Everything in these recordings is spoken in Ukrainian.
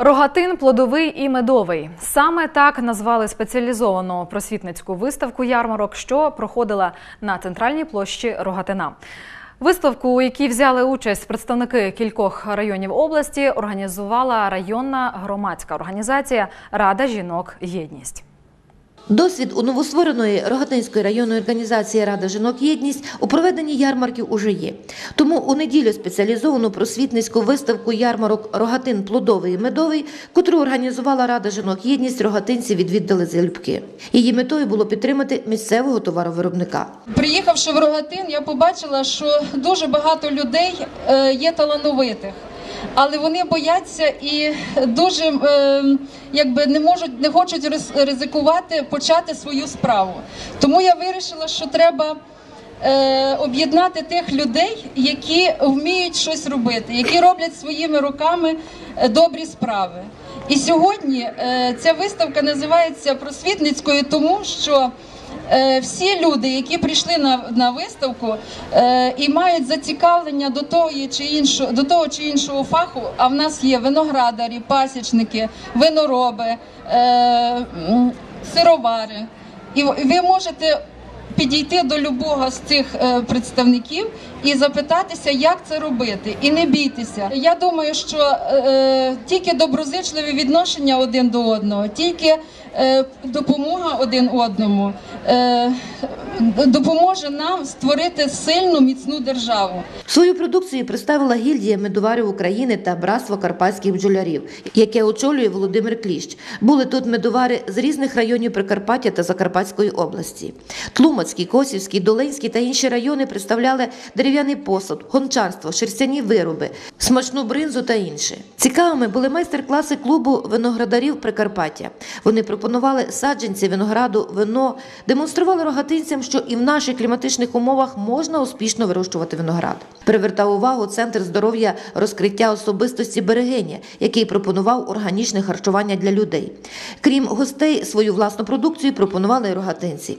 Рогатин, плодовий і медовий саме так назвали спеціалізовану просвітницьку виставку ярмарок, що проходила на центральній площі Рогатина. Виставку, у якій взяли участь представники кількох районів області, організувала районна громадська організація Рада жінок Єдність. Досвід у новоствореної Рогатинської районної організації Рада жінок єдність у проведенні ярмарків уже є. Тому у неділю спеціалізовану просвітницьку виставку ярмарок Рогатин плодовий і медовий, котру організувала Рада жінок єдність, рогатинці відвідали залюбки. Її метою було підтримати місцевого товаровиробника. Приїхавши в Рогатин, я побачила, що дуже багато людей е, є талановитих, але вони бояться і дуже е, якби не можуть, не хочуть ризикувати почати свою справу. Тому я вирішила, що треба. е, Об'єднати тих людей, які вміють щось робити, які роблять своїми руками е, добрі справи. І сьогодні е, ця виставка називається просвітницькою, тому що всі люди, які прийшли на, на виставку е, і мають зацікавлення до того чи іншого, до того чи іншого фаху, а в нас є виноградарі, пасічники, винороби, е, сировари, і ви можете підійти до любого з цих е, представників і запитатися, як це робити, і не бійтеся. Я думаю, що е, тільки доброзичливі відношення один до одного, тільки е, допомога один одному е, допоможе нам створити сильну міцну державу. Свою продукцію представила гільдія медоварів України та братство карпатських бджолярів, яке очолює Володимир Кліщ. Були тут медовари з різних районів Прикарпаття та Закарпатської області. Тлумацький, Косівський, Долинський та інші райони представляли дерев'яний посуд, гончарство, шерстяні вироби, смачну бринзу та інше. Цікавими були майстер-класи клубу виноградарів Прикарпаття. Вони пропонували саджанці винограду, вино, демонстрували рогатинцям, що і в наших кліматичних умовах можна успішно вирощувати виноград. Привертав увагу центр здоров'я розкриття особистості берегиня, який пропонував органічне харчування для людей. Крім гостей, свою власну продукцію пропонували рогатинці.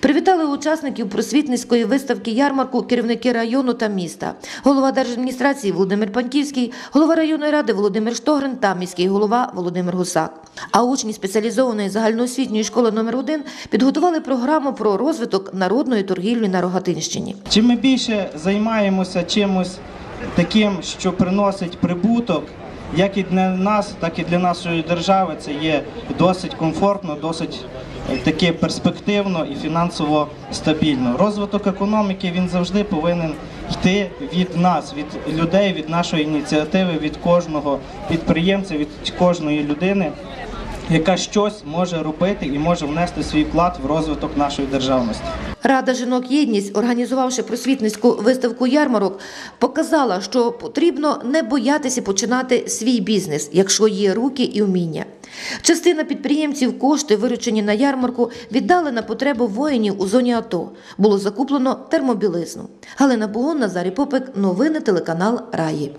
Привітали учасників просвітницької виставки ярмарку керівники району та міста, голова держадміністрації Володимир Панківський, голова районної ради Володимир Штогрин та міський голова Володимир Гусак. А учні спеціалізованої загальноосвітньої школи номер 1 підготували програму про розвиток народної торгівлі на Рогатинщині. Чим ми більше займаємося чимось таким, що приносить прибуток, як і для нас, так і для нашої держави, це є досить комфортно, досить е, таки перспективно і фінансово стабільно. Розвиток економіки він завжди повинен йти від нас, від людей, від нашої ініціативи, від кожного підприємця, від кожної людини. Яка щось може робити і може внести свій вклад в розвиток нашої державності. Рада жінок єдність, організувавши просвітницьку виставку ярмарок, показала, що потрібно не боятися починати свій бізнес, якщо є руки і вміння. Частина підприємців кошти, виручені на ярмарку, віддали на потребу воїнів у зоні АТО. Було закуплено термобілизну. Галина Бугон, Назарій Попик, новини телеканал Раї.